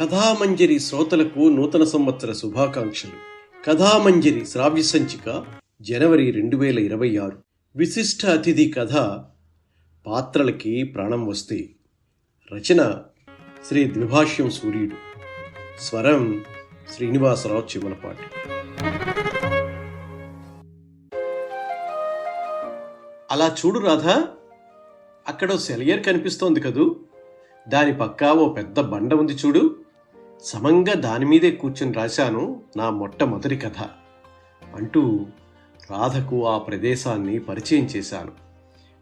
కథామంజరి శ్రోతలకు నూతన సంవత్సర శుభాకాంక్షలు. కథామంజరి శ్రావ్య సంచిక జనవరి రెండు వేల ఇరవై ఆరు. విశిష్ట అతిథి కథ పాత్రలకి ప్రాణం వస్తే. రచన శ్రీ ద్విభాష్యం సూర్యుడు. స్వరం శ్రీనివాసరావు చివలపాటి అలా చూడు రాధా అక్కడ సెలయర్ కనిపిస్తోంది కదూ. దాని పక్క ఓ పెద్ద బండ ఉంది చూడు. సమంగా దాని మీదే కూర్చొని రాశాను నా మొట్టమొదటి కథ అంటూ రాధకు ఆ ప్రదేశాన్ని పరిచయం చేశాను.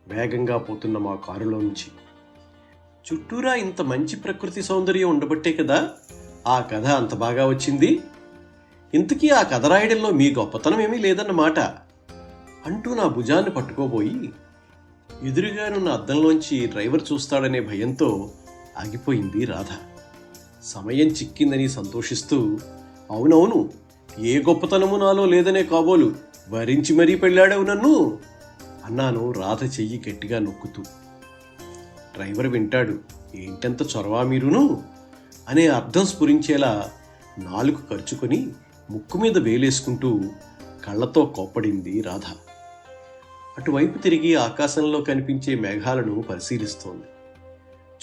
వేగంగా పోతున్న మా కారులో నుంచి. చుట్టూరా ఇంత మంచి ప్రకృతి సౌందర్యం ఉండబట్టే కదా ఆ కథ అంత బాగా వచ్చింది. ఇంతకీ ఆ కథ రాయడంలో మీ గొప్పతనం ఏమీ లేదన్నమాట. అంటూ నా భుజాన్ని పట్టుకోబోయి ఎదురుగానున్న అద్దంలోంచి డ్రైవర్ చూస్తాడనే భయంతో ఆగిపోయింది రాధ. సమయం చిక్కిందని సంతోషిస్తూ అవునవును ఏ గొప్పతనము నాలో లేదనే కాబోలు వరించి మరీ పెళ్ళాడవు నన్ను? అన్నాను రాధ చెయ్యి గట్టిగా నొక్కుతూ. డ్రైవర్ వింటాడు ఏంటంత చొరవా మీరును? అనే అర్థం స్ఫురించేలా నాలుగు ఖర్చుకొని ముక్కు మీద వేలేసుకుంటూ కళ్ళతో కోప్పడింది రాధ. అటువైపు తిరిగి ఆకాశంలో కనిపించే మేఘాలను పరిశీలిస్తోంది.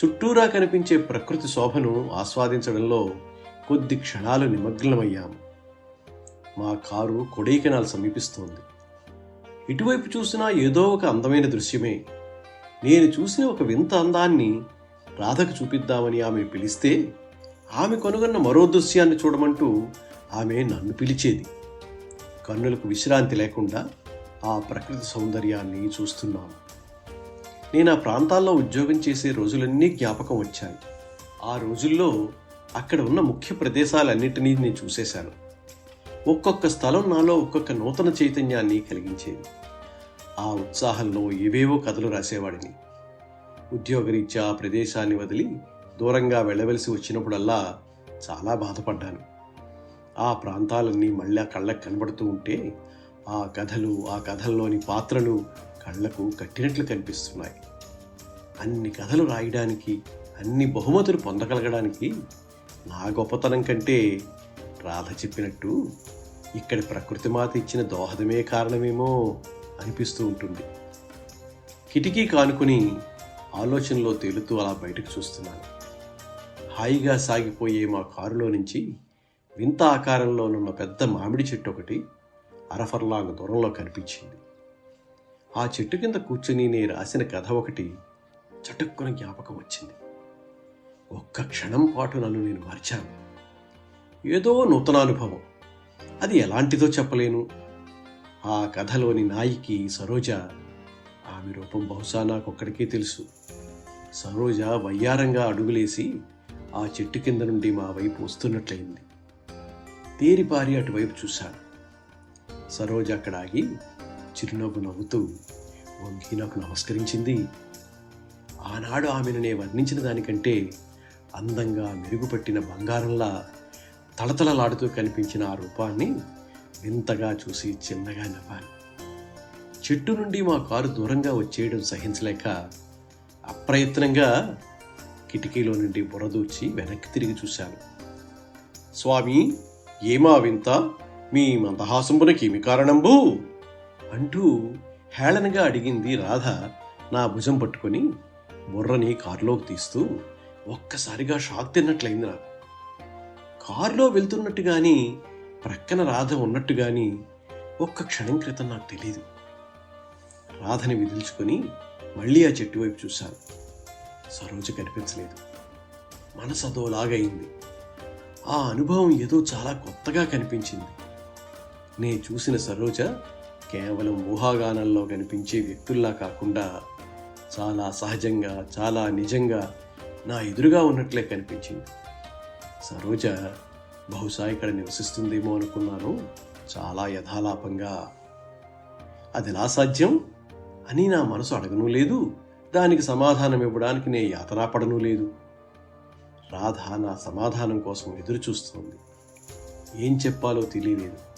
చుట్టూరా కనిపించే ప్రకృతి శోభను ఆస్వాదించడంలో కొద్ది క్షణాలు నిమగ్నమయ్యాము. మా కారు కొడైకెనాల్ సమీపిస్తోంది. ఇటువైపు చూసినా ఏదో ఒక అందమైన దృశ్యమే. నేను చూసిన ఒక వింత అందాన్ని రాధకు చూపిద్దామని ఆమె పిలిస్తే ఆమె కనుగొన్న మరో దృశ్యాన్ని చూడమంటూ ఆమె నన్ను పిలిచేది. కన్నులకు విశ్రాంతి లేకుండా ఆ ప్రకృతి సౌందర్యాన్ని చూస్తున్నాము. నేను ఆ ప్రాంతాల్లో ఉద్యోగం చేసే రోజులన్నీ జ్ఞాపకం వచ్చాయి. ఆ రోజుల్లో అక్కడ ఉన్న ముఖ్య ప్రదేశాలన్నిటినీ నేను చూసేశాను. ఒక్కొక్క స్థలం నాలో ఒక్కొక్క నూతన చైతన్యాన్ని కలిగించేది. ఆ ఉత్సాహంలో ఏవేవో కథలు రాసేవాడిని. ఉద్యోగరీత్యా ఆ ప్రదేశాన్ని వదిలి దూరంగా వెళ్ళవలసి వచ్చినప్పుడల్లా చాలా బాధపడ్డాను. ఆ ప్రాంతాలన్నీ మళ్ళా కళ్ళకు కనబడుతూ ఉంటే ఆ కథలు ఆ కథల్లోని పాత్రలు కళ్ళకు కట్టినట్లు కనిపిస్తున్నాయి. అన్ని కథలు రాయడానికి అన్ని బహుమతులు పొందగలగడానికి నా గొప్పతనం కంటే రాధ చెప్పినట్టు ఇక్కడి ప్రకృతి మాత ఇచ్చిన దోహదమే కారణమేమో అనిపిస్తూ ఉంటుంది. కిటికీ కానుకుని ఆలోచనలో తేలుతూ అలా బయటకు చూస్తున్నాను. హాయిగా సాగిపోయే మా కారులో నుంచి వింత ఆకారంలో ఉన్న పెద్ద మామిడి చెట్టు ఒకటి అరఫర్లాంగ్ దూరంలో కనిపించింది. ఆ చెట్టు కింద కూర్చుని నేను రాసిన కథ ఒకటి చటుక్కున జ్ఞాపకం వచ్చింది. ఒక్క క్షణం పాటు నన్ను నేను మర్చాను. ఏదో నూతన అనుభవం అది ఎలాంటిదో చెప్పలేను. ఆ కథలోని నాయికి సరోజ ఆమె రూపం బహుశా నాకొక్కడికే తెలుసు. సరోజ వయ్యారంగా అడుగులేసి ఆ చెట్టు కింద నుండి మా వైపు వస్తున్నట్లయింది. తేరిపారి అటువైపు చూశాను. సరోజ అక్కడ ఆగి చిరునవ్వు నవ్వుతూ వంగి నాకు నమస్కరించింది. ఆనాడు ఆమెను నే వర్ణించిన దానికంటే అందంగా మెరుగుపట్టిన బంగారంలా తళతళలాడుతూ కనిపించిన ఆ రూపాన్ని వింతగా చూసి చిన్నగా నవ్వాను. చెట్టు నుండి మా కారు దూరంగా వచ్చేయడం సహించలేక అప్రయత్నంగా కిటికీలో నుండి బురదూర్చి వెనక్కి తిరిగి చూశాను. స్వామి ఏమా వింత? మీ మందహాసంబునకి ఏమి కారణంబు? అంటూ హేళనగా అడిగింది రాధ నా భుజం పట్టుకొని బుర్రని కారులోకి తీస్తూ ఒక్కసారిగా షాక్ తిన్నట్లయింది నాకు. కారులో వెళ్తున్నట్టు కానీ ప్రక్కన రాధ ఉన్నట్టు కానీ ఒక్క క్షణం క్రితం నాకు తెలియదు రాధని విదిల్చుకొని మళ్ళీ ఆ చెట్టు వైపు చూశాను. సరోజ కనిపించలేదు. మనసు అదోలాగయింది ఆ అనుభవం ఏదో చాలా కొత్తగా కనిపించింది. నేను చూసిన సరోజ కేవలం ఊహాగానంలో కనిపించే వ్యక్తుల్లా కాకుండా చాలా సహజంగా చాలా నిజంగా నా ఎదురుగా ఉన్నట్లే కనిపించింది. సరోజ బహుశా ఇక్కడ నివసిస్తుందేమో అనుకున్నాను. చాలా యథాలాపంగా అది ఎలా సాధ్యం? అని నా మనసు అడగను లేదు. దానికి సమాధానం ఇవ్వడానికి నే యాతనాపడను లేదు. రాధ నా సమాధానం కోసం ఎదురు చూస్తోంది ఏం చెప్పాలో తెలియలేదు.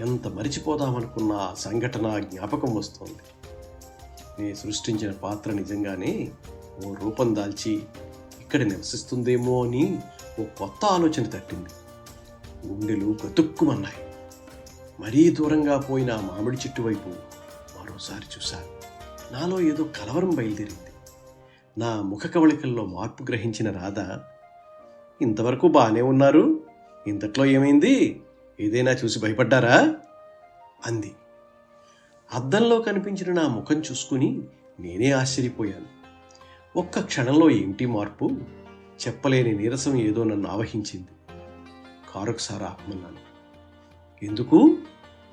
ఎంత మరిచిపోదామనుకున్న సంఘటన జ్ఞాపకం వస్తోంది. నే సృష్టించిన పాత్ర నిజంగానే ఓ రూపం దాల్చి ఇక్కడ నివసిస్తుందేమో అని ఓ కొత్త ఆలోచన తట్టింది. గుండెలు గతుక్కుమన్నాయి. మరీ దూరంగా పోయిన మామిడి చెట్టు వైపు మరోసారి చూశాను నాలో ఏదో కలవరం బయలుదేరింది. నా ముఖ కవళికల్లో మార్పు గ్రహించిన రాధ ఇంతవరకు బాగానే ఉన్నారు. ఇంతట్లో ఏమైంది? ఏదైనా చూసి భయపడ్డారా? అంది. అద్దంలో కనిపించిన నా ముఖం చూసుకుని నేనే ఆశ్చర్యపోయాను. ఒక్క క్షణంలో ఏమిటి మార్పు? చెప్పలేని నీరసం ఏదో నన్ను ఆవహించింది. కారొకసారి ఆపమన్నాను. ఎందుకు?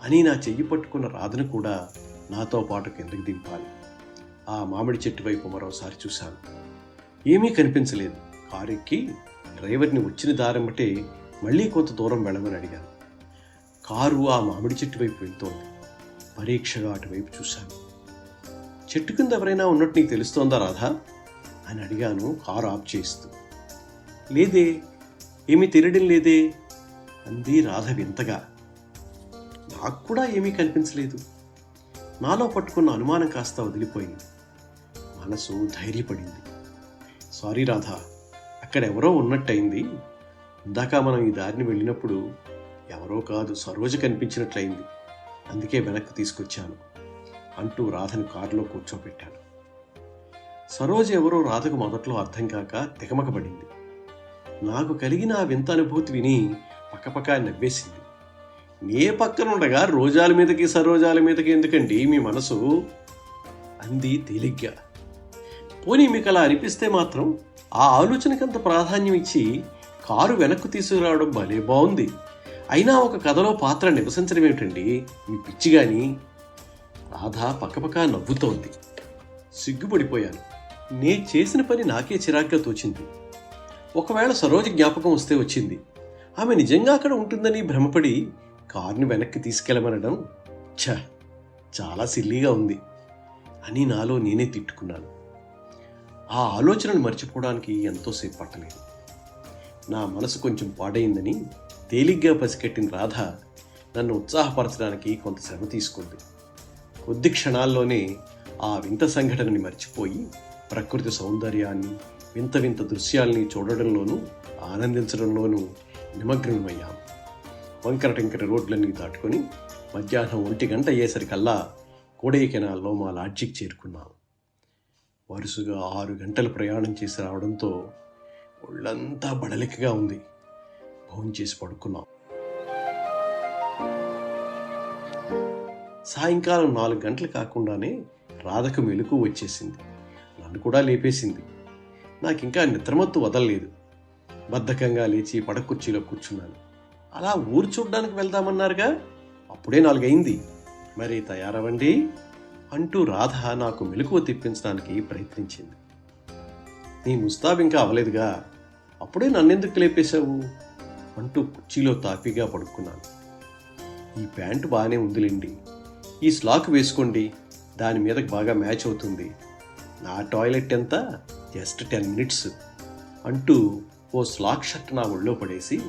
అని నా చెయ్యి పట్టుకున్న రాధను కూడా నాతో పాటు కిందకి దింపాలి. ఆ మామిడి చెట్టు వైపు మరోసారి చూశాను. ఏమీ కనిపించలేదు. కారు ఎక్కి డ్రైవర్ని వచ్చిన దారం బట్టే మళ్ళీ కొంత దూరం వెళ్ళమని అడిగాను. కారు ఆ మామిడి చెట్టు వైపు వెళ్తోంది. పరీక్షగా అటువైపు చూశాను. చెట్టు కింద ఎవరైనా ఉన్నట్టు నీకు తెలుస్తోందా రాధా? అని అడిగాను కారు ఆఫ్ చేస్తూ. లేదే ఏమీ తెలియడం లేదే అంది రాధ వింతగా. నాకు కూడా ఏమీ కనిపించలేదు. నాలో పట్టుకున్న అనుమానం కాస్త వదిలిపోయింది. మనసు ధైర్యపడింది. సారీ రాధా అక్కడ ఎవరో ఉన్నట్టయింది. ఇందాక మనం ఈ దారిని వెళ్ళినప్పుడు ఎవరో కాదు సరోజ కనిపించినట్లయింది. అందుకే వెనక్కు తీసుకొచ్చాను. అంటూ రాధను కారులో కూర్చోబెట్టాను సరోజ ఎవరో రాధకు మొదట్లో అర్థం కాక తికమకబడింది. నాకు కలిగిన ఆ వింత అనుభూతి విని పక్కపక్క నవ్వేసింది. నే పక్కనుండగా రోజాల మీదకి సరోజాల మీదకి ఎందుకండి మీ మనసు? అంది తేలిగ్గా. పోనీ మీకు అలా అనిపిస్తే మాత్రం ఆ ఆలోచనకంత ప్రాధాన్యం ఇచ్చి కారు వెనక్కు తీసుకురావడం భలే బాగుంది అయినా ఒక కథలో పాత్ర నివసించడం ఏమిటండి? మీ పిచ్చి గాని రాధ పక్కపక్క నవ్వుతోంది. సిగ్గుపడిపోయాను. నే చేసిన పని నాకే చిరాగ్గా తోచింది. ఒకవేళ సరోజ జ్ఞాపకం వస్తే వచ్చింది. ఆమె నిజంగా అక్కడ ఉంటుందని భ్రమపడి కారుని వెనక్కి తీసుకెళ్ళమనడం ఛ! చాలా సిల్లీగా ఉంది అని నాలో నేనే తిట్టుకున్నాను. ఆ ఆలోచనను మర్చిపోవడానికి ఎంతోసేపు పట్టలేదు. నా మనసు కొంచెం పాడైందని తేలిగ్గా పసికెట్టిన రాధ నన్ను ఉత్సాహపరచడానికి కొంత శ్రమ తీసుకుంది. కొద్ది క్షణాల్లోనే ఆ వింత సంఘటనని మర్చిపోయి ప్రకృతి సౌందర్యాన్ని వింత వింత దృశ్యాల్ని చూడడంలోనూ ఆనందించడంలోనూ నిమగ్నమయ్యాం. వంకర టెంకర రోడ్లన్నీ దాటుకొని మధ్యాహ్నం ఒంటి గంట అయ్యేసరికల్లా కోడైకెనాల్లో మా లాడ్జికి చేరుకున్నాం. వరుసగా ఆరు గంటలు ప్రయాణం చేసి రావడంతో ఒళ్ళంతా బడలికగా ఉంది. భోంచేసి పడుకున్నాం. సాయంకాలం నాలుగు గంటలు కాకుండానే రాధకు మెలకు వచ్చేసింది. నన్ను కూడా లేపేసింది. నాకు ఇంకా నిద్రమత్తు వదలలేదు. బద్ధకంగా లేచి పడకుర్చీలో కూర్చున్నాను. అలా ఊరు చూడ్డానికి వెళ్దామన్నారుగా? అప్పుడే నాలుగైంది. మరి తయారవండి? అంటూ రాధ నాకు మెలకువ తెప్పించడానికి ప్రయత్నించింది. నీ ముస్తాబ్ ఇంకా అవలేదుగా. అప్పుడే నన్నెందుకు లేపేశావు? అంటూ కుర్చీలో తాపీగా పడుకున్నాను. ఈ ప్యాంటు బాగానే ఉందిలేండి. ఈ స్లాక్ వేసుకోండి. దాని మీద బాగా మ్యాచ్ అవుతుంది. నా టాయిలెట్ ఎంత? జస్ట్ టెన్ మినిట్స్ అంటూ ఓ స్లాక్ షర్ట్ నా ఒళ్ళో పడేసి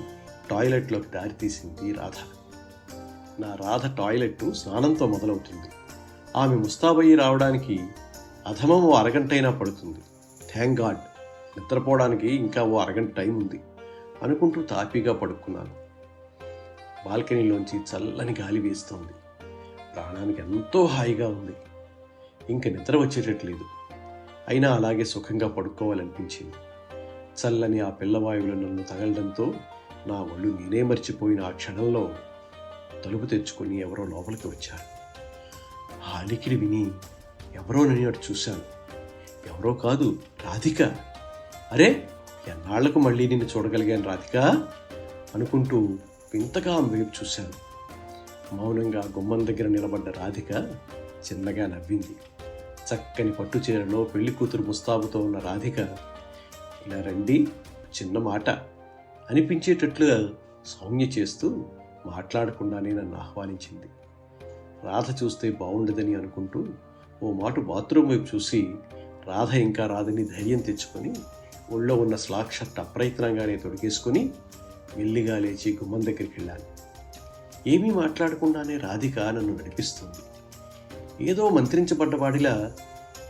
టాయిలెట్లోకి దారి తీసింది రాధ. నా రాధ టాయిలెట్ స్నానంతో మొదలవుతుంది. ఆమె ముస్తాబయ్యి రావడానికి అధమం ఓ అరగంటైనా పడుతుంది. థ్యాంక్ గాడ్ నిద్రపోవడానికి ఇంకా ఓ అరగంట టైం ఉంది అనుకుంటూ తాపీగా పడుకున్నాను. బాల్కనీలోంచి చల్లని గాలి వేస్తోంది. ప్రాణానికి ఎంతో హాయిగా ఉంది. ఇంక నిద్ర వచ్చేటట్లేదు. అయినా అలాగే సుఖంగా పడుకోవాలనిపించింది. చల్లని ఆ పిల్లవాయువులు నన్ను తగలడంతో నా ఒళ్ళు నేనే మర్చిపోయిన ఆ క్షణంలో తలుపు తెచ్చుకొని ఎవరో లోపలికి వచ్చారు. ఆ అలికిడి విని ఎవరో నని అటు చూశాను ఎవరో కాదు రాధిక. అరే ఎన్నాళ్ళకు మళ్ళీ నిన్ను చూడగలిగాను రాధిక? అనుకుంటూ వింతగా ఆమె వైపు చూశాను. మౌనంగా గుమ్మం దగ్గర నిలబడ్డ రాధిక చిన్నగా నవ్వింది. చక్కని పట్టు చీరలో పెళ్ళి కూతురు ముస్తాబుతో ఉన్న రాధిక ఇలా రండి చిన్న మాట అనిపించేటట్లుగా సౌమ్య చేస్తూ మాట్లాడకుండానే నన్ను ఆహ్వానించింది. రాధ చూస్తే బాగుండదని అనుకుంటూ ఓ మాట బాత్రూమ్ వైపు చూసి రాధ ఇంకా రాదని ధైర్యం తెచ్చుకొని ఒళ్ళో ఉన్న స్లాక్ షర్ట్ అప్రయత్నంగానే తొడిగేసుకుని మెల్లిగా లేచి గుమ్మం దగ్గరికి వెళ్ళాను ఏమీ మాట్లాడకుండానే రాధిక నన్ను నడిపిస్తుంది. ఏదో మంత్రించబడ్డవాడిలా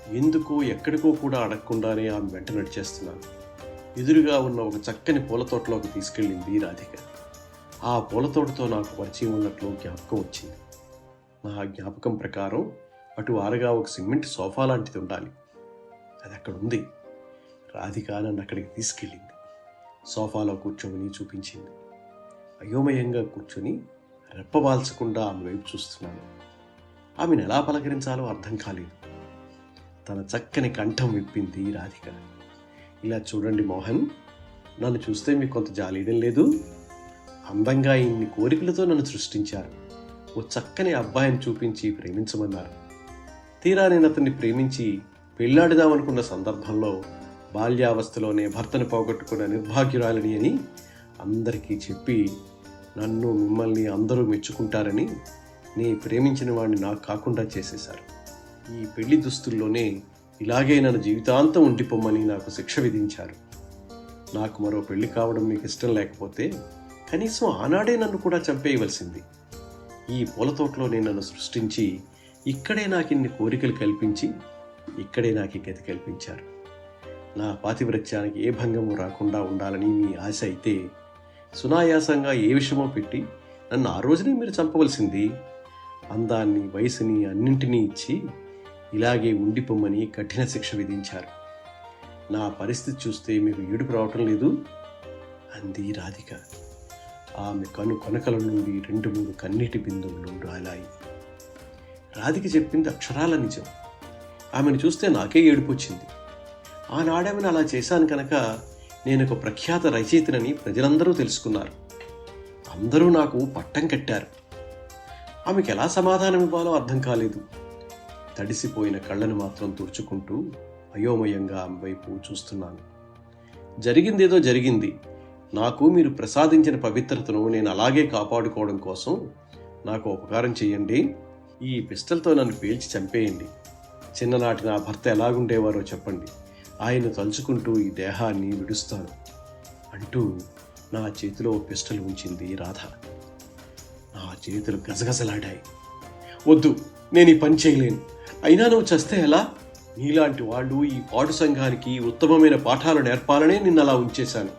ఎందుకో ఎక్కడికో కూడా అడగకుండానే ఆమె వెంట నడిచేస్తున్నాను. ఎదురుగా ఉన్న ఒక చక్కని పూల తోటలోకి తీసుకెళ్ళింది రాధిక. ఆ పూల తోటతో నాకు పరిచయం ఉన్నట్లు జ్ఞాపకం వచ్చింది. నా జ్ఞాపకం ప్రకారం అటు ఆరగా ఒక సిమెంట్ సోఫా లాంటిది ఉండాలి. అది అక్కడ ఉంది. రాధిక నన్ను అక్కడికి తీసుకెళ్ళింది. సోఫాలో కూర్చోమని చూపించింది. అయోమయంగా కూర్చొని రెప్పవాల్చకుండా ఆమె వైపు చూస్తున్నాను ఆమెను ఎలా పలకరించాలో అర్థం కాలేదు. తన చక్కని కంఠం విప్పింది రాధిక. ఇలా చూడండి మోహన్ నన్ను చూస్తే మీకు కొంత జాలీయడం లేదు. అందంగా ఇన్ని కోరికలతో నన్ను సృష్టించారు. ఓ చక్కని అబ్బాయిని చూపించి ప్రేమించమన్నారు. తీరా నేను అతన్ని ప్రేమించి పెళ్ళాడుదామనుకున్న సందర్భంలో బాల్యావస్థలోనే భర్తను పోగొట్టుకున్న నిర్భాగ్యురాలిని అని అందరికీ చెప్పి నన్ను మిమ్మల్ని అందరూ మెచ్చుకుంటారని నీ ప్రేమించిన వాడిని నాకు కాకుండా చేసేశారు. ఈ పెళ్ళి దుస్తుల్లోనే ఇలాగే నన్ను జీవితాంతం ఉండిపోమ్మని నాకు శిక్ష విధించారు. నాకు మరో పెళ్ళి కావడం మీకు ఇష్టం లేకపోతే కనీసం ఆనాడే నన్ను కూడా చంపేయవలసింది. ఈ పూల తోటలోనే నన్ను సృష్టించి ఇక్కడే నాకు ఇన్ని కోరికలు కల్పించి ఇక్కడే నాకు ఈ గతి కల్పించారు. నా పాతివృత్యానికి ఏ భంగము రాకుండా ఉండాలని మీ ఆశ అయితే సునాయాసంగా ఏ విషయమో పెట్టి నన్ను ఆ రోజునే మీరు చంపవలసింది. అందాన్ని వయసుని అన్నింటినీ ఇచ్చి ఇలాగే ఉండిపోమ్మని కఠిన శిక్ష విధించారు. నా పరిస్థితి చూస్తే మీకు ఏడుపు రావటం లేదు? అంది రాధిక. ఆమె కను కొనకల నుండి రెండు మూడు కన్నీటి బిందువులు రాలాయి. రాధిక చెప్పింది అక్షరాల నిజం. ఆమెను చూస్తే నాకే ఏడుపు వచ్చింది ఆనాడేమని అలా చేశాను కనుక నేను ఒక ప్రఖ్యాత రచయితనని ప్రజలందరూ తెలుసుకున్నారు. అందరూ నాకు పట్టం కట్టారు. ఆమెకు ఎలా సమాధానం ఇవ్వాలో అర్థం కాలేదు. తడిసిపోయిన కళ్ళను మాత్రం తుడుచుకుంటూ అయోమయంగా ఆమె వైపు చూస్తున్నాను. జరిగిందేదో జరిగింది. నాకు మీరు ప్రసాదించిన పవిత్రతను నేను అలాగే కాపాడుకోవడం కోసం నాకు ఉపకారం చేయండి. ఈ పిస్టల్తో నన్ను పేల్చి చంపేయండి. చిన్ననాటి నా భర్త ఎలాగుండేవారో చెప్పండి. ఆయన తలుచుకుంటూ ఈ దేహాన్ని విడుస్తాను అంటూ నా చేతిలో పిస్టల్ ఉంచింది రాధ. నా చేతులు గజగజలాడాయి వద్దు నేను ఈ పని చేయలేను. అయినా నువ్వు చస్తే ఎలా? నీలాంటి వాళ్ళు ఈ పాడు సంఘానికి ఉత్తమమైన పాఠాలు నేర్పాలనే నిన్న అలా ఉంచేశాను.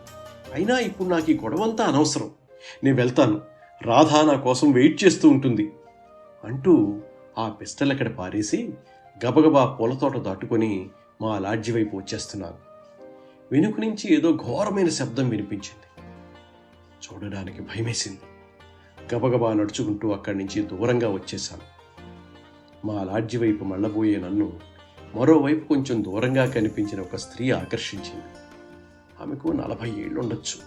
అయినా ఇప్పుడు నాకు ఈ గొడవంతా అనవసరం. నేను వెళ్తాను. రాధ నా కోసం వెయిట్ చేస్తూ ఉంటుంది అంటూ ఆ పిస్టల్ అక్కడ పారేసి గబగబా పూలతోట దాటుకొని మా లాడ్జి వైపు వచ్చేస్తున్నాను వెనుక నుంచి ఏదో ఘోరమైన శబ్దం వినిపించింది. చూడడానికి భయమేసింది. గబగబా నడుచుకుంటూ అక్కడి నుంచి దూరంగా వచ్చేశాను. మా లాడ్జి వైపు మళ్ళబోయే నన్ను మరోవైపు కొంచెం దూరంగా కనిపించిన ఒక స్త్రీ ఆకర్షించింది. ఆమెకు నలభై ఏళ్ళు ఉండొచ్చు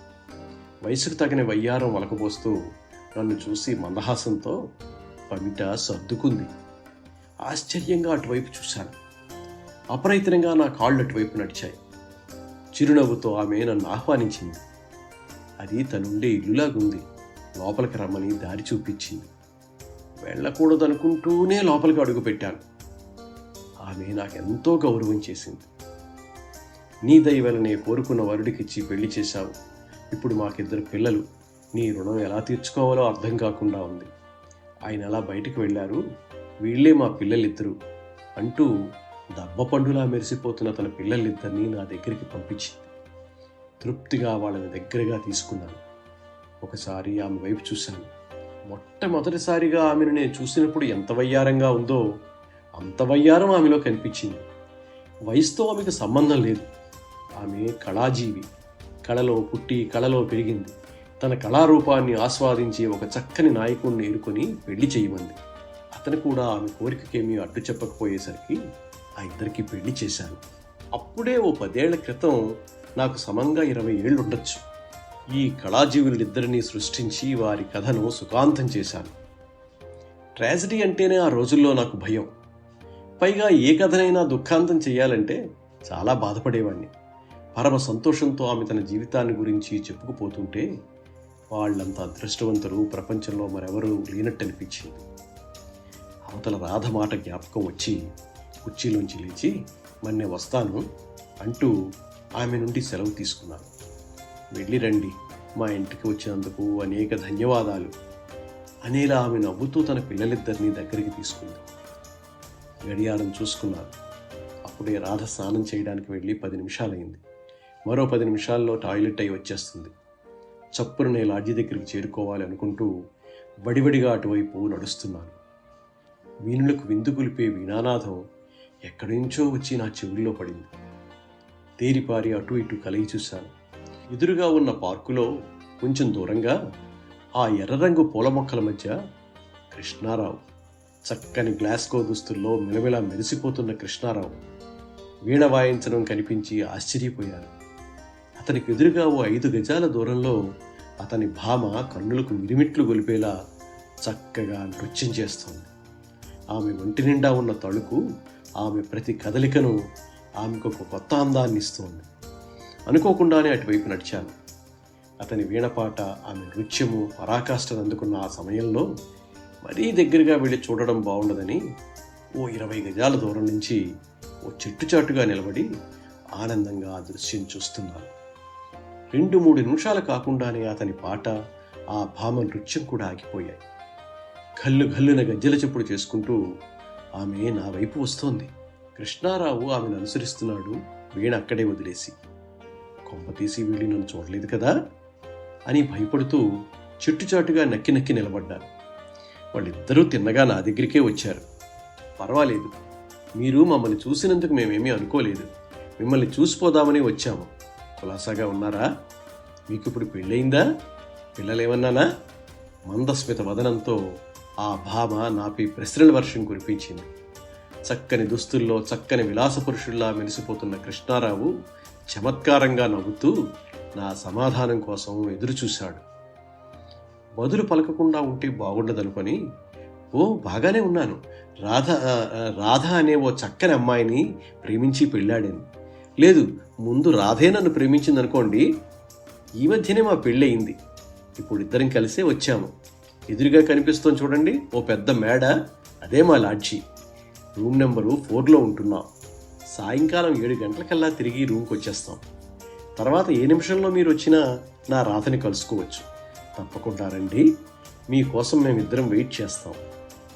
వయసుకు తగిన వయ్యారం వలకబోస్తూ నన్ను చూసి మందహాసంతో పమిట సర్దుకుంది. ఆశ్చర్యంగా అటువైపు చూశాను. అప్రయత్నంగా నా కాళ్ళు అటువైపు నడిచాయి. చిరునవ్వుతో ఆమె నన్ను ఆహ్వానించింది. అది తనుండే ఇల్లులాగుంది లోపలికి రమ్మని దారి చూపించింది. వెళ్ళకూడదనుకుంటూనే లోపలికి అడుగుపెట్టాను ఆమె నాకెంతో గౌరవం చేసింది. నీ దయవలనే కోరుకున్న వరుడికిచ్చి పెళ్ళి చేశావు. ఇప్పుడు మాకిద్దరు పిల్లలు. నీ రుణం ఎలా తీర్చుకోవాలో అర్థం కాకుండా ఉంది. ఆయన అలా బయటికి వెళ్ళారు? వీళ్ళే మా పిల్లలిద్దరూ అంటూ దబ్బ పండులా మెరిసిపోతున్న తన పిల్లలిద్దరినీ నా దగ్గరికి పంపించింది. తృప్తిగా వాళ్ళని దగ్గరగా తీసుకున్నాను. ఒకసారి ఆమె వైపు చూశాను. మొట్టమొదటిసారిగా ఆమెను నేను చూసినప్పుడు ఎంత వయ్యారంగా ఉందో అంత వయ్యారం ఆమెలో కనిపించింది. వయసుతో ఆమెకు సంబంధం లేదు. ఆమె కళాజీవి. కళలో పుట్టి కళలో పెరిగింది. తన కళారూపాన్ని ఆస్వాదించి ఒక చక్కని నాయకుడిని ఎరుకొని పెళ్ళి చేయమంది. అతను కూడా ఆమె కోరికకేమీ అడ్డు చెప్పకపోయేసరికి ఆ ఇద్దరికి పెళ్ళి చేశాను అప్పుడే ఓ పదేళ్ళ క్రితం నాకు సమంగా ఇరవై ఏళ్ళు ఉండొచ్చు ఈ కళాజీవులిద్దరినీ సృష్టించి వారి కథను సుఖాంతం చేశాను. ట్రాజడీ అంటేనే ఆ రోజుల్లో నాకు భయం. పైగా ఏ కథనైనా దుఃఖాంతం చేయాలంటే చాలా బాధపడేవాడిని పరమ సంతోషంతో ఆమె తన జీవితాన్ని గురించి చెప్పుకుపోతుంటే వాళ్ళంత అదృష్టవంతులు ప్రపంచంలో మరెవరూ లేనట్టు అనిపించింది అవతల రాధ మాట జ్ఞాపకం వచ్చి కుర్చీలోంచి లేచి మరి నేను వస్తాను అంటూ ఆమె నుండి సెలవు తీసుకున్నాను వెళ్ళి రండి మా ఇంటికి వచ్చినందుకు అనేక ధన్యవాదాలు అనేలా ఆమె నవ్వుతూ తన పిల్లలిద్దరినీ దగ్గరికి తీసుకుంది. గడియారం చూసుకున్నాను అప్పుడే రాధ స్నానం చేయడానికి వెళ్ళి పది నిమిషాలైంది మరో పది నిమిషాల్లో టాయిలెట్ అయి వచ్చేస్తుంది. చప్పున నేను లాడ్జి దగ్గరికి చేరుకోవాలి అనుకుంటూ వడివడిగా అటువైపు నడుస్తున్నాను. వీణులకు విందు కులిపే వీణానాథం ఎక్కడి నుంచో వచ్చి నా చెవుల్లో పడింది. తేరిపారి అటు ఇటు కలిగి చూశాను. ఎదురుగా ఉన్న పార్కులో కొంచెం దూరంగా ఆ ఎర్ర రంగు పూల మొక్కల మధ్య కృష్ణారావు చక్కని గ్లాస్కో దుస్తుల్లో మెలమెలా మెరిసిపోతున్న కృష్ణారావు వీణ వాయించడం కనిపించి ఆశ్చర్యపోయాను అతనికి ఎదురుగా ఓ ఐదు గజాల దూరంలో అతని భామ కన్నులకు మిరిమిట్లు గొలిపేలా చక్కగా నృత్యం చేస్తోంది. ఆమె ఒంటి నిండా ఉన్న తళుకు ఆమె ప్రతి కదలికను ఆమెకు ఒక కొత్త అందాన్ని ఇస్తోంది. అనుకోకుండానే అటువైపు నడిచాను. అతని వీణపాట ఆమె నృత్యము పరాకాష్ఠను అందుకున్న ఆ సమయంలో మరీ దగ్గరగా వెళ్ళి చూడడం బాగుండదని ఓ ఇరవై గజాల దూరం నుంచి ఓ చెట్టుచాటుగా నిలబడి ఆనందంగా ఆ దృశ్యం చూస్తున్నాను. రెండు మూడు నిమిషాలు కాకుండానే అతని పాట ఆ భామ నృత్యం కూడా ఆగిపోయాయి. గల్లు గల్లున గజ్జల చెప్పుడు చేసుకుంటూ ఆమె నా వైపు వస్తోంది. కృష్ణారావు ఆమెను అనుసరిస్తున్నాడు. వీణ అక్కడే వదిలేసి. కొంపతీసి వీళ్ళు నన్ను చూడలేదు కదా? అని భయపడుతూ చెట్టుచాటుగా నక్కి నక్కి నిలబడ్డాను వాళ్ళిద్దరూ తిన్నగా నా దగ్గరికే వచ్చారు. పర్వాలేదు. మీరు మమ్మల్ని చూసినందుకు మేమేమీ అనుకోలేదు. మిమ్మల్ని చూసిపోదామని వచ్చాము. కులాసాగా ఉన్నారా? మీకు ఇప్పుడు పెళ్ళయిందా? పిల్లలేమన్నానా? మందస్మిత వదనంతో ఆ భామ నాపై ప్రశ్నల వర్షం కురిపించింది. చక్కని దుస్తుల్లో చక్కని విలాస పురుషుల్లా మెరిసిపోతున్న కృష్ణారావు చమత్కారంగా నవ్వుతూ నా సమాధానం కోసం ఎదురుచూశాడు బదులు పలకకుండా ఉంటే బాగుండదనుకొని ఓ బాగానే ఉన్నాను. రాధ రాధ అనే ఓ చక్కని అమ్మాయిని ప్రేమించి పెళ్ళాడాను లేదు ముందు రాధే నన్ను ప్రేమించింది అనుకోండి ఈ మధ్యనే మా పెళ్ళయింది. ఇప్పుడు ఇద్దరం కలిసే వచ్చాము. ఎదురుగా కనిపిస్తుంది చూడండి. ఓ పెద్ద మేడ అదే మా లాడ్జి. రూమ్ నెంబరు ఫోర్లో ఉంటున్నాం. సాయంకాలం ఏడు గంటలకల్లా తిరిగి రూమ్కి వచ్చేస్తాం. తర్వాత ఏ నిమిషంలో మీరు వచ్చినా నా రాతని కలుసుకోవచ్చు. తప్పకుండా రండి. మీకోసం మేమిద్దరం వెయిట్ చేస్తాం.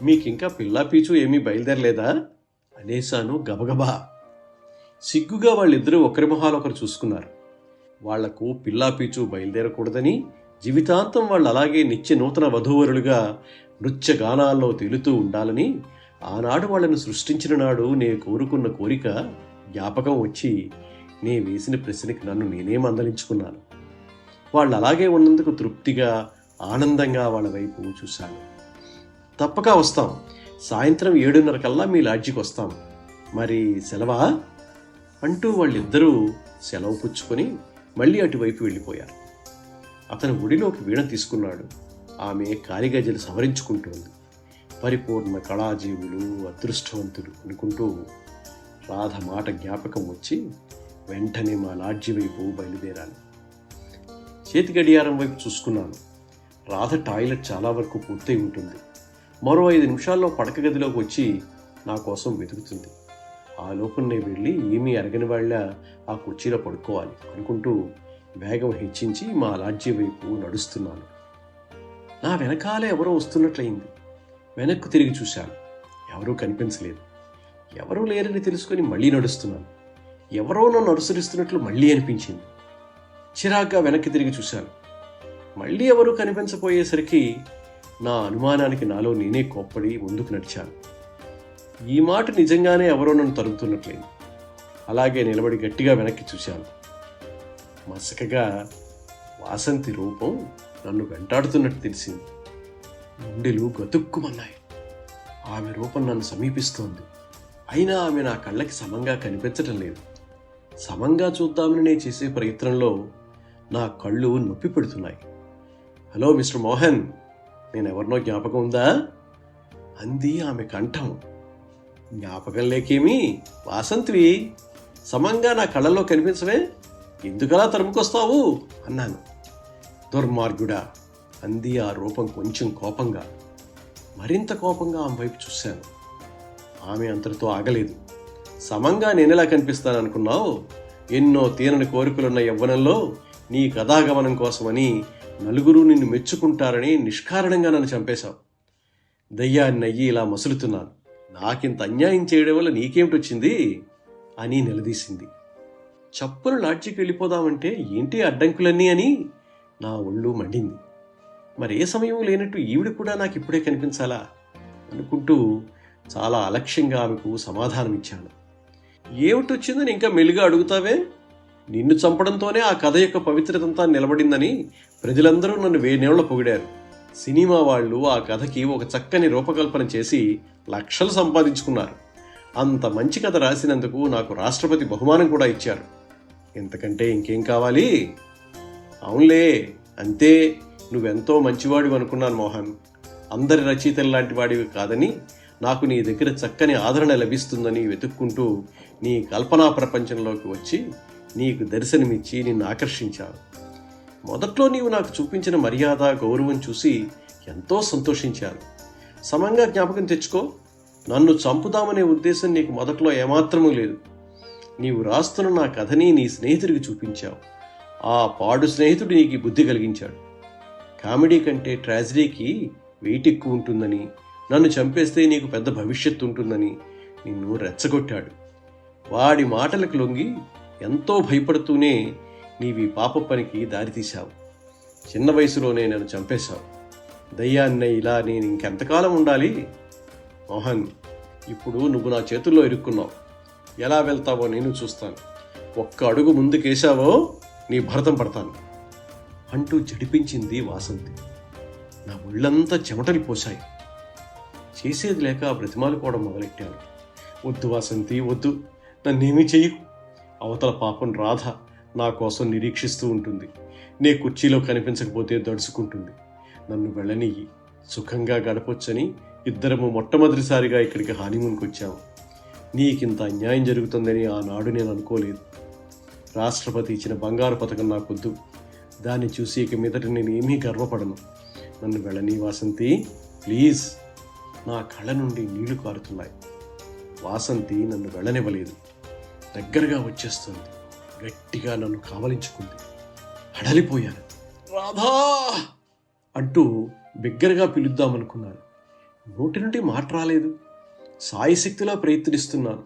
మీకు ఇంకా పిల్లా పీచు ఏమీ బయలుదేరలేదా? అనేశాను గబగబా. సిగ్గుగా వాళ్ళిద్దరూ ఒకరి మొహాలు ఒకరు చూసుకున్నారు. వాళ్ళకు పిల్లా పీచు బయలుదేరకూడదని జీవితాంతం వాళ్ళు అలాగే నిత్య నూతన వధూవరులుగా నృత్య గానాల్లో తేలుతూ ఉండాలని ఆనాడు వాళ్ళను సృష్టించిన నాడు నే కోరుకున్న కోరిక జ్ఞాపకం వచ్చి నే వేసిన ప్రశ్నకి నన్ను నేనే మందలించుకున్నాను. వాళ్ళు అలాగే ఉన్నందుకు తృప్తిగా ఆనందంగా వాళ్ళ వైపు చూశాను. తప్పక వస్తాం. సాయంత్రం ఏడున్నర కల్లా మీ లాడ్జికి వస్తాం. మరి సెలవా? అంటూ వాళ్ళిద్దరూ సెలవు పుచ్చుకొని మళ్ళీ అటువైపు వెళ్ళిపోయారు. అతను ఒడిలోకి వీణ తీసుకున్నాడు. ఆమె కాలిగజలు సవరించుకుంటోంది. పరిపూర్ణ కళాజీవులు అదృష్టవంతులు అనుకుంటూ రాధ మాట జ్ఞాపకం వచ్చి వెంటనే మా లాడ్జి వైపు బయలుదేరాను. చేతి గడియారం వైపు చూసుకున్నాను. రాధ టాయిలెట్ చాలా వరకు పూర్తయి ఉంటుంది. మరో ఐదు నిమిషాల్లో పడక గదిలోకి వచ్చి నా కోసం వెతుకుతుంది. ఆ లోపలనే నేను వెళ్ళి ఏమీ అరగని వాళ్ళ ఆ కుర్చీలో పడుకోవాలి అనుకుంటూ వేగం హెచ్చించి మా లాడ్జి వైపు నడుస్తున్నాను. నా వెనకాలే ఎవరో వస్తున్నట్లయింది. వెనక్కు తిరిగి చూశాను. ఎవరూ కనిపించలేదు. ఎవరూ లేరని తెలుసుకొని మళ్ళీ నడుస్తున్నాను. ఎవరో నన్ను అనుసరిస్తున్నట్లు మళ్ళీ అనిపించింది. చిరాగ్గా వెనక్కి తిరిగి చూశాను. మళ్ళీ ఎవరూ కనిపించపోయేసరికి నా అనుమానానికి నాలో నేనే కోప్పడి ముందుకు నడిచాను. ఈ మాట నిజంగానే ఎవరో నన్ను తరుగుతున్నట్లేదు అలాగే నిలబడి గట్టిగా వెనక్కి చూశాను. మసకగా వాసంతి రూపం నన్ను వెంటాడుతున్నట్టు తెలిసింది. గుండెలు గతుక్కుమన్నాయి ఆమె రూపం నన్ను సమీపిస్తోంది. అయినా ఆమె నా కళ్ళకి సమంగా కనిపించటం లేదు. సమంగా చూద్దామని నేను చేసే ప్రయత్నంలో నా కళ్ళు నొప్పి పెడుతున్నాయి. హలో మిస్టర్ మోహన్ నేను ఎవరినో జ్ఞాపకం ఉందా? అంది ఆమె కంఠం. జ్ఞాపకం లేకేమి? వాసంతివి సమంగా నా కళ్ళల్లో కనిపించవే? ఎందుకలా తరుముకొస్తావు? అన్నాను. దుర్మార్గుడా అంది ఆ రూపం కొంచెం కోపంగా. మరింత కోపంగా ఆమె వైపు చూశాను. ఆమె అంతటితో ఆగలేదు. సమంగా నేనెలా కనిపిస్తాననుకున్నావు? ఎన్నో తీరని కోరికలున్న యవ్వనంలో నీ కథాగమనం కోసమని నలుగురు నిన్ను మెచ్చుకుంటారని నిష్కారణంగా నన్ను చంపేశావు. దయ్యాన్ని అయ్యి ఇలా మసులుతున్నాను. నాకింత అన్యాయం చేయడం వల్ల నీకేమిటొచ్చింది? అని నిలదీసింది. చప్పున లాడ్జికి వెళ్ళిపోదామంటే ఏంటి అడ్డంకులన్నీ అని నా ఒళ్ళు మండింది. మరి ఏ సమయం లేనట్టు ఈవిడ కూడా నాకు ఇప్పుడే కనిపించాలా అనుకుంటూ చాలా అలక్ష్యంగా ఆమెకు సమాధానం ఇచ్చాను ఏమిటొచ్చిందని ఇంకా మెలుగా అడుగుతావే? నిన్ను చంపడంతోనే ఆ కథ యొక్క పవిత్రతంతా నిలబడిందని ప్రజలందరూ నన్ను వేనేళ్ళ పొగిడారు. సినిమా వాళ్ళు ఆ కథకి ఒక చక్కని రూపకల్పన చేసి లక్షలు సంపాదించుకున్నారు. అంత మంచి కథ రాసినందుకు నాకు రాష్ట్రపతి బహుమానం కూడా ఇచ్చారు. ఇంతకంటే ఇంకేం కావాలి? అవునులే అంతే. నువ్వెంతో మంచివాడివి అనుకున్నాను మోహన్. అందరి రచయితలు లాంటి వాడివి కాదని నాకు నీ దగ్గర చక్కని ఆదరణ లభిస్తుందని వెతుక్కుంటూ నీ కల్పనా ప్రపంచంలోకి వచ్చి నీకు దర్శనమిచ్చి నిన్ను ఆకర్షించాను. మొదట్లో నీవు నాకు చూపించిన మర్యాద గౌరవం చూసి ఎంతో సంతోషించాను. సమంగా జ్ఞాపకం తెచ్చుకో నన్ను చంపుదామనే ఉద్దేశం నీకు మొదట్లో ఏమాత్రమూ లేదు. నీవు రాస్తున్న నా కథని నీ స్నేహితుడికి చూపించావు. ఆ పాడు స్నేహితుడు నీకు బుద్ధి కలిగించాడు. కామెడీ కంటే ట్రాజడీకి వెయిట్ ఎక్కువ ఉంటుందని నన్ను చంపేస్తే నీకు పెద్ద భవిష్యత్తు ఉంటుందని నిన్ను రెచ్చగొట్టాడు. వాడి మాటలకు లొంగి ఎంతో భయపడుతూనే నీవి పాప పనికి దారితీశావు. చిన్న వయసులోనే నన్ను చంపేశావు. దయ్యాన్న ఇలా నేను ఇంకెంతకాలం ఉండాలి? మోహన్ ఇప్పుడు నువ్వు నా చేతుల్లో ఇరుక్కున్నావు. ఎలా వెళ్తావో నేను చూస్తాను. ఒక్క అడుగు ముందుకేశావో నీ భరతం పడతాను. అంటూ జడిపించింది వాసంతి. నా ఒళ్ళంతా చెమటలు పోశాయి. చేసేది లేక బ్రతిమాలుకోవడం మొదలెట్టాను. వద్దు వాసంతి వద్దు. నన్నేమీ చెయ్యకు. అవతల పాపం రాధ నా కోసం నిరీక్షిస్తూ ఉంటుంది. నే కుర్చీలో కనిపించకపోతే దడుచుకుంటుంది. నన్ను వెళ్ళనియ్యి. సుఖంగా గడపొచ్చని ఇద్దరము మొట్టమొదటిసారిగా ఇక్కడికి హానిమూన్కి వచ్చాము. నీకింత అన్యాయం జరుగుతుందని ఆనాడు నేను అనుకోలేదు. రాష్ట్రపతి ఇచ్చిన బంగారు పథకం నాకొద్దు. దాన్ని చూసి ఇక మీదట నేను ఏమీ గర్వపడను. నన్ను వెళ్ళని వాసంతి ప్లీజ్. నా కళ్ళ నుండి నీళ్ళు కారుతున్నాయి. వాసంతి నన్ను వెళ్ళనివ్వలేదు. దగ్గరగా వచ్చేస్తుంది. గట్టిగా నన్ను కావలించుకుంది. హడలిపోయాను. రాధా! అంటూ బిగ్గరగా పిలుద్దామనుకున్నాను. నోటి నుండి మాట రాలేదు. సాయిశక్తిలా ప్రయత్నిస్తున్నాను.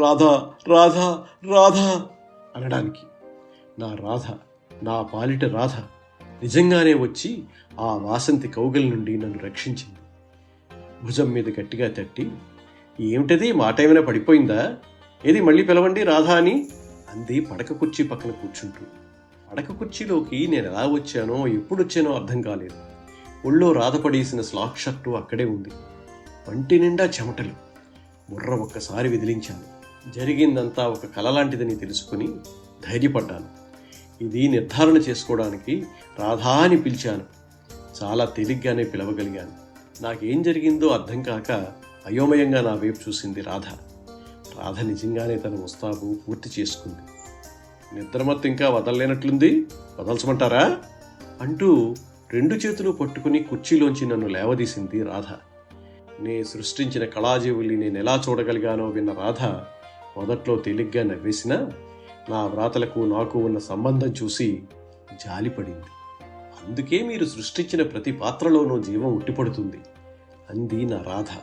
రాధా రాధా రాధా అనడానికి. నా రాధ నా పాలిట రాధ నిజంగానే వచ్చి ఆ వాసంతి కౌగలి నుండి నన్ను రక్షించింది. భుజం మీద గట్టిగా తట్టి ఏమిటది? మాట ఏమైనా పడిపోయిందా? ఏది మళ్ళీ పిలవండి రాధా అని అంది పడక కుర్చీ పక్కన కూర్చుంటూ. పడక కుర్చీలోకి నేను ఎలా వచ్చానో ఎప్పుడు వచ్చానో అర్థం కాలేదు. ఒళ్ళో రాధ పడేసిన స్లాక్ షర్టు అక్కడే ఉంది. వంటి నిండా చెమటలు బుర్ర ఒక్కసారి విదిలించాను. జరిగిందంతా ఒక కల లాంటిదని తెలుసుకుని ధైర్యపడ్డాను. ఇది నిర్ధారణ చేసుకోవడానికి రాధా అని పిలిచాను. చాలా తేలిగ్గానే పిలవగలిగాను. నాకేం జరిగిందో అర్థం కాక అయోమయంగా నా వైపు చూసింది రాధ. రాధ నిజంగానే తన ముస్తాబు పూర్తి చేసుకుంది. నిద్రమత్తు ఇంకా వదలలేనట్లుంది? వదల్చమంటారా? అంటూ రెండు చేతులు పట్టుకుని కుర్చీలోంచి నన్ను లేవదీసింది రాధ. నే సృష్టించిన కళాజీవుల్ని నేను ఎలా చూడగలిగానో విన్న రాధ మొదట్లో తేలిగ్గా నవ్వేసినా నా వ్రాతలకు నాకు ఉన్న సంబంధం చూసి జాలిపడింది. అందుకే మీరు సృష్టించిన ప్రతి పాత్రలోనూ జీవం ఉట్టిపడుతుంది అంది నా రాధ.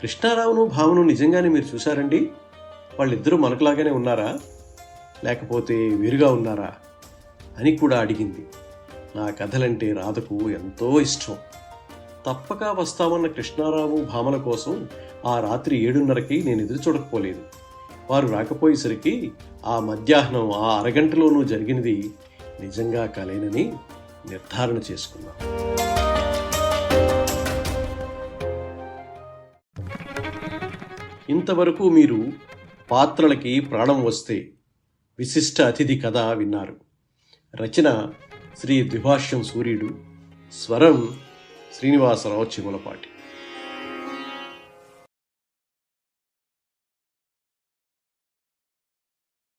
కృష్ణారావును భావను నిజంగానే మీరు చూశారండి? వాళ్ళిద్దరూ మనకులాగానే ఉన్నారా? లేకపోతే వేరుగా ఉన్నారా? అని కూడా అడిగింది. నా కథలంటే రాధకు ఎంతో ఇష్టం. తప్పక వస్తామన్న కృష్ణారావు భామల కోసం ఆ రాత్రి ఏడున్నరకి నేను ఎదురు చూడకపోలేదు. వారు రాకపోయేసరికి ఆ మధ్యాహ్నం ఆ అరగంటలోనూ జరిగినది నిజంగా కలేనని నిర్ధారణ చేసుకున్నాను ఇంతవరకు మీరు పాత్రలకి ప్రాణం వస్తే విశిష్ట అతిథి కథ విన్నారు. రచన శ్రీ ద్విభాష్యం సూర్యుడు. స్వరం శ్రీనివాసరావు చిమలపాటి